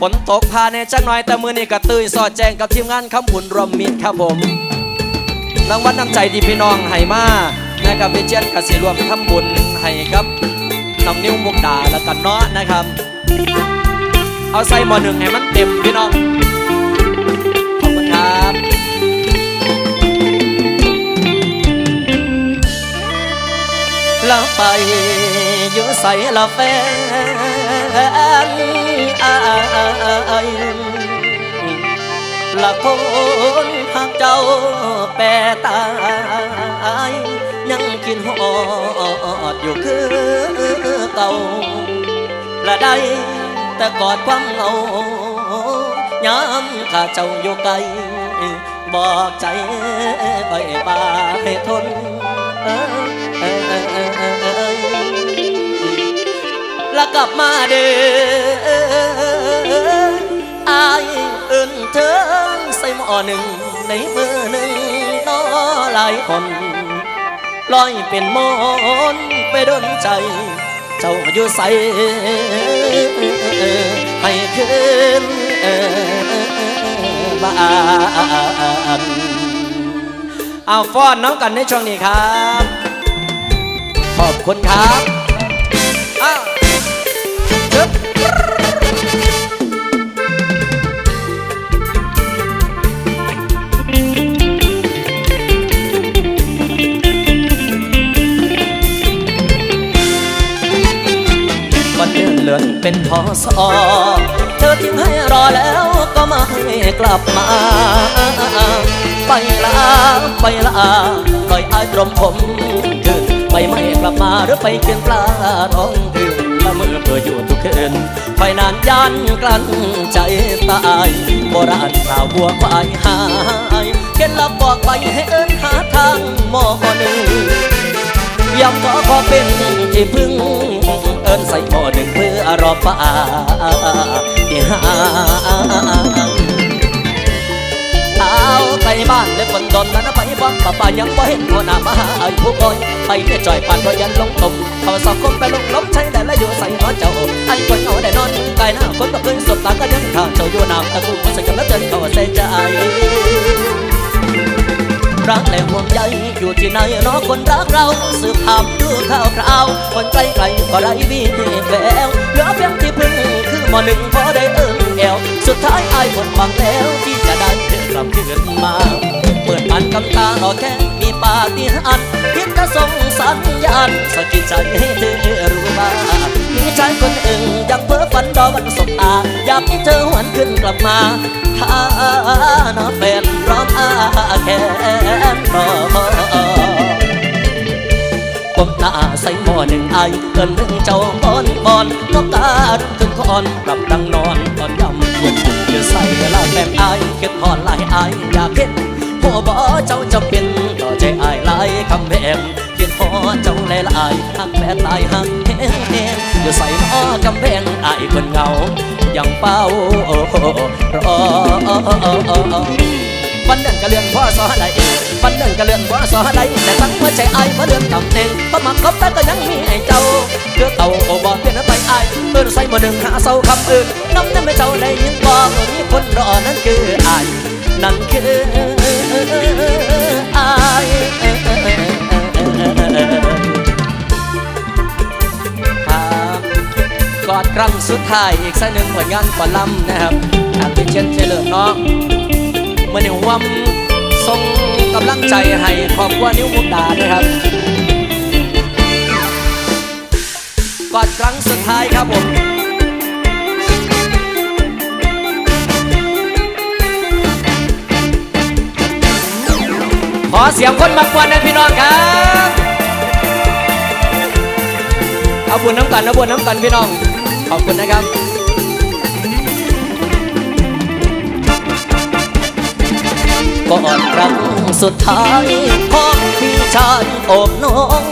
ฝนตกพาในจักหน่อยแต่มือนี่กระตือสอดแจงกับทีมงานคำบุญรวมมิตรครับผมรางวัลน้ำใจดีพี่น้องให้มานะครับพี่เจนกสิรวมทำบุญให้ครับน้องนิ้วมุกดาแล้วกันเนาะนะครับ เอาใส่หมอหนึ่งให้มันเต็มพี่น้องขอบคุณครับละไปอยู่ใส่ละแฟน ละคนหักเจ้าแปรตาย ยังกินหอดอยู่คือเก่าละได้แต่กอดความเหงาย้ำข้าเจ้าอยู่ไกล บอกใจไปบาให้ทนแล้วกลับมาเด้อ หนึ่งในมือหนึ่งน้อหลายคนลอยเป็นมอนไปดนใจ เจ้าอยู่ใสให้คืนบ้านเอาฟ้อนน้องกันในช่วงนี้ครับ ขอบคุณครับ เป็นพอสอเธอทิ้งให้รอแล้วก็ไม่กลับมา ไปลาไปลาปล่อยอายตรมผมคืนไปไม่กลับมาหรือไปเกินปลาท้องถึงละเมื่อเพื่ออยู่ทุกคืนไปนานยันกลั้นใจตายโบราณกล่าวบัวควายหายเห็นลับบอกไปให้เอินหาทางหมอหนึ่งยำขอขอเป็นที่พึ่ง เอินใส่หม้อหนึ่งเพื่อรอฟ้าที่หาเอาไปบ้านเลยคนดนนั้นไปบ้านป้าป้ายังบ่เห็นหัวหน้ามาหาไอ้ผู้บอยไปเพื่จ่อยปานพราะยันลงตมเขาสอบคมไปลงล้มใช้ได้และอยู่ใส่หัวเจ้าไอ้คนเอาได้นอนกายหน้าคนบ่เคยสบตาก็ยังข้าเจ้าอยู่น้ำตะกุ่มใส่กันแล้วเจอเขาใส่ใจรักและ ห่วงใยอยู่ที่ไหนเนอคนรักเราสืบถามดูข่าวคราวคนไกลไกลก็ไร้วีแววเหลือเพียงที่พึ่งคือหมอหนึ่งพอได้เอิ้นแอวสุดท้ายอายหมดหวังแล้วที่จะได้เธอกลับคืนมาเปิดอ่านกำตาออกแค่มีปาฏิหาริย์เพียงจะส่งสัญญาณสะกิดใจให้เธอรู้ว่ามีใจคนอื่นยังเพ้อฝันรอวันสบตาอยากให้เธอ หวนขึ้นกลับมาถ้าน้าแฟนพร้อมอาแขนรอก้มหน้าใส่หม้อหนึ่งไอเกินหนึ่งเจ้าบอนบอนนกกาดึงถึงคอนกลับดังนอนตอนยำเย็นเยือใส่เวลาแฟนไอเก็บทอนลายไออยากเห็นหัวบ่เจ้าจะเป็นต่อใจไอลายคำแบมเขียนพอเจ้าลายลายหักแฟนลายหักแห้งแห้งอยู่ใส่หม้อกำแพงไอคนเงา ยังเฝ้ารอวันหนึ่งก็เลื่อนพ่อสอใดวันหนึ่งก็เลื่อนพ่อสอใดแต่ตั้งหัวใจไอ้มาเลื่อนตำแหน่งประมาคบแต่ก็ยังมีไอ้เจ้าเพื่อเต่าโอบอกเปลี่ยนไปไอ้เพื่อใส่มาหนึ่งหาเศร้าคำอื่นน้ำนั้นไม่เจ้าได้ยินบอกมีคนรอนั่นคือไอ้นั่นคือไอ้ อดครั้งสุดท้ายอีกสักหนึ่งผลงานก่อนลำนะครับอาเป็นเช่นเฉลิมเนาะเมื่อนิ้ววำส่งกำลังใจให้ครอบครัวนิ้วมุกดาด้วยครับกอดครั้งสุดท้ายครับผมขอเสียงคนมากวนนะพี่น้องครับ เอาบุญน้ำกันเอาบุญน้ำกันพี่น้อง ขอบคุณนะครับ ก่อนครั้งสุดท้ายพ่อพี่ชายโอบน้อง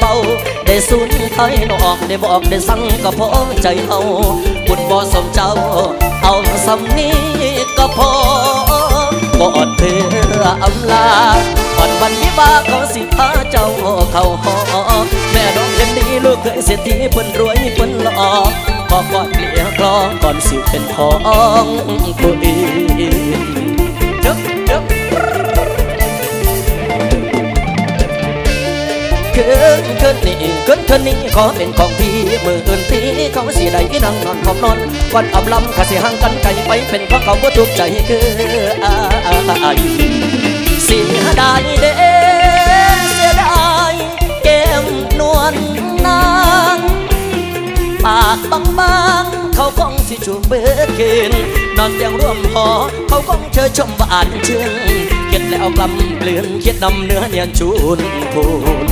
เบาๆ ได้สูญไทยนอกได้บอกได้สั่งก็พอใจเอาบุญบ่สมเจ้า เอาสำนี้ก็พอกอดเพื่ออำลาก่อนวันวิบากขอสิพาเจ้าเข้าหอแม่น้องเห็นดีลูกเคยเสียทีเพิ่นรวยเพิ่นหล่อพอ ก่อนเกลียกลอก่อนสิเป็นของตัวเองเจ็บเจ็บเกินเกินนี่เกินเกินนี่ขอเป็นของพี่มืออื่นตีเขาสีใดนั่งนอนหอมนอนวันอำลำข้าสิห่างกันไกลไปเป็นเพราะเขาบ่ถูกใจคืออายเสียดายเด้เสียดายแก้มนวลนา งปากบางเขาคงสิชูบเบิดคืนนอนเตียงร่วมหอเขาคงเชยชมหวานชื่นเก็ดแล้วกลำเปลือนเคิดนำเนื้อเนียนชูนพูน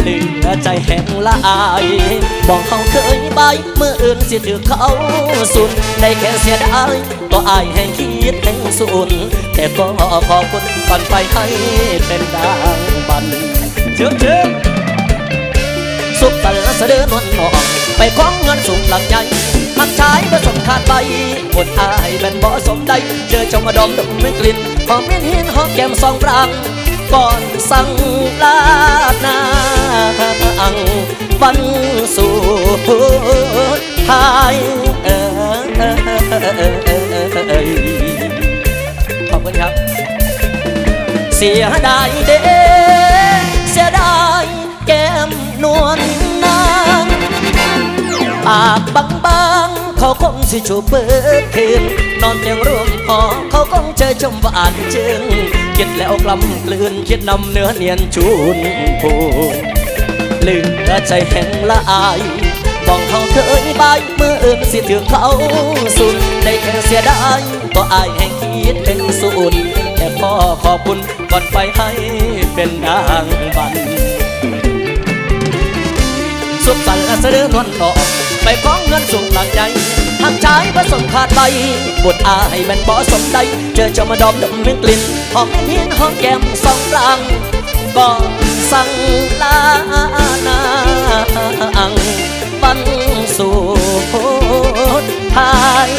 เหลือใจแห้งละอายบอกเขาเคยไปเมื่ออื่นสิถือเขาสุนได้แค่เสียดายตัวอายแห่งคิดแห่งสุนแต่ก็ขอคุณก่อนไปให้เป็นดังบันเชื่อเชื่อ เสด็จนวลนอง ไปคล้องเงินสูงหลังใหญ่หักชายผสมขาดไปหมดอายเป็นบ่สมใดเจอจ้ามาดมดมไม่กลิ่นหอมเม่นหินหอมแก้มสองปรางก่อนสั่งลานางวันสู่ทายเออขอบคุณครับ เสียดายเด้ ปากบางๆเขาคงสิชูเปิดคืนนอนเตียงร่วมหอเขาคงเจอชมหวานเชิงคิดแล้วกลำกลืนคิดนำเนื้อเนียนชูนพูนลืมใจแห่งละอายบอกเขาเคยบายเมื่ออื่นสิถือเขาสุนได้แค่เสียดายก็อายแห่งคิดเป็นศูนแต่พ่อขอบคุณก่อนไปให้เป็นนางบันสุขสันต์และเสด็จนวลทอ ไปฟ้องเงินสูงหลังใจหักชายผสมขาดไปบุตรอายแม่นบ่สมใดเจอเจ้ามาดอมดมเม่กลิ่นหอมเห็นหอมแก้มสองรังก็สั่งลานางบันสู่ทาย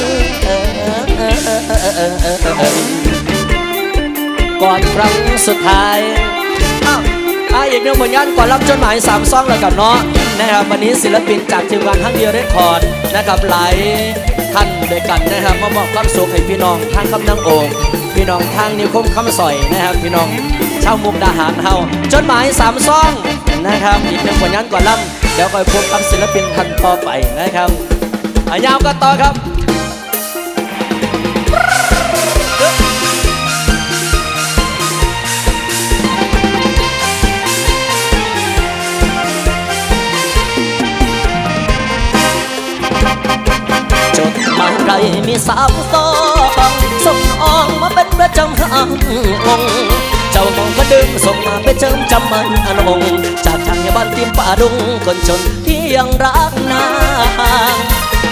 ก่อนครั้งสุดท้าย อีกหนึ่งผลงานก่อนรับจดหมายสามซองแล้วกันเนาะนะครับวันนี้ศิลปินจากทีมงานทั้งเดียวเรคคอร์ดนะครับหลายท่านด้วยกันนะครับมามอบความสุขให้พี่น้องทางคำนังโองพี่น้องทางนิวคมคำสอยนะครับ พี่น้องชาวมุกดาหารเฮาจดหมายสามซองนะครับอีกหนึ่งผลงานก่อนรับเดี๋ยวคอยพบกับศิลปินท่านต่อไปนะครับอะยาวกันต่อครับ สามซองส่งออกมาเป็นประจำห้างองเจ้าของก็ดึงส่งมาไปเจิมจำมันอนงจากทางบ้านติมป่าดุงคนจนที่ยังรักนาง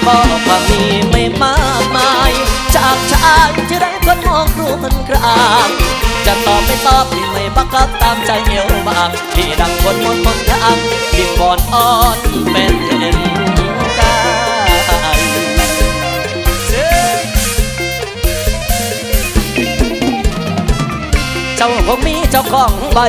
บอกว่ามีไม่มากมาย จากชายที่ได้คนมองครวนกลางจะตอบไม่ตอบที่ไม่บังคับตามใจเอวบางที่ดังคนมนมนทางที่ก่อนอ่อนเป็นเอ็น ของใบ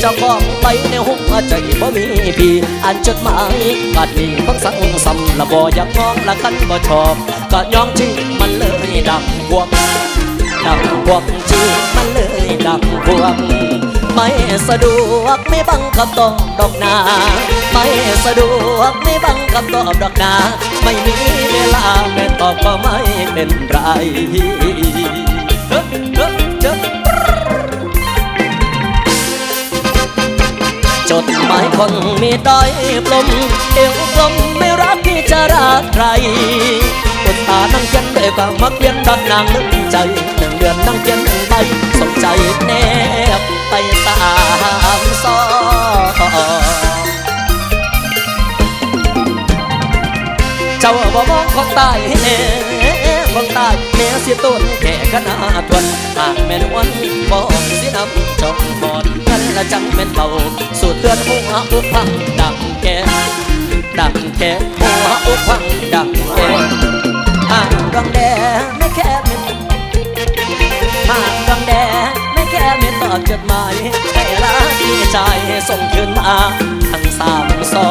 เจ้าของใบในหัวใจบ่มีพี่อ่านจดหมายบัดนี้ของสังสำละบ่อยากมองละคันบ่ชอบ ก็ยอมที่มันเลยดังพวกดังพวกจีมันเลยดังพวกไม่สะดวกไม่บังคับตอบดอกนาไม่สะดวกไม่บังคับตอบดอกนาไม่มีเวลาแม่ตอบก็ไม่เป็นไรเฮ้เฮ้เฮ้ คนมีด้อยปลมเอวกลมไม่รักพี่จะรักใครบนตานั่งเขียนด้วยความมักเวียนดังนางนึกใจหนึ่งเดือนนั่งเขียนหนึ่งใบสนใจแนบไปตามซอเจ้าบ่มองของตายให้แน่ของตายแม่สิต้นแก่ขนาดทวนหากแม่นวันบอกสินำจองบอดกัน ละจังแม่นเบาสูดเลือดหัวอุพังดังแก่ดังแก่หัวอุพังดังแก่หากดังแดไม่แค่เม็ดหากดังแดไม่แค่เม็ดตอบจดหมายให้รักที่ใจส่งคืนมาทั้งสามซอ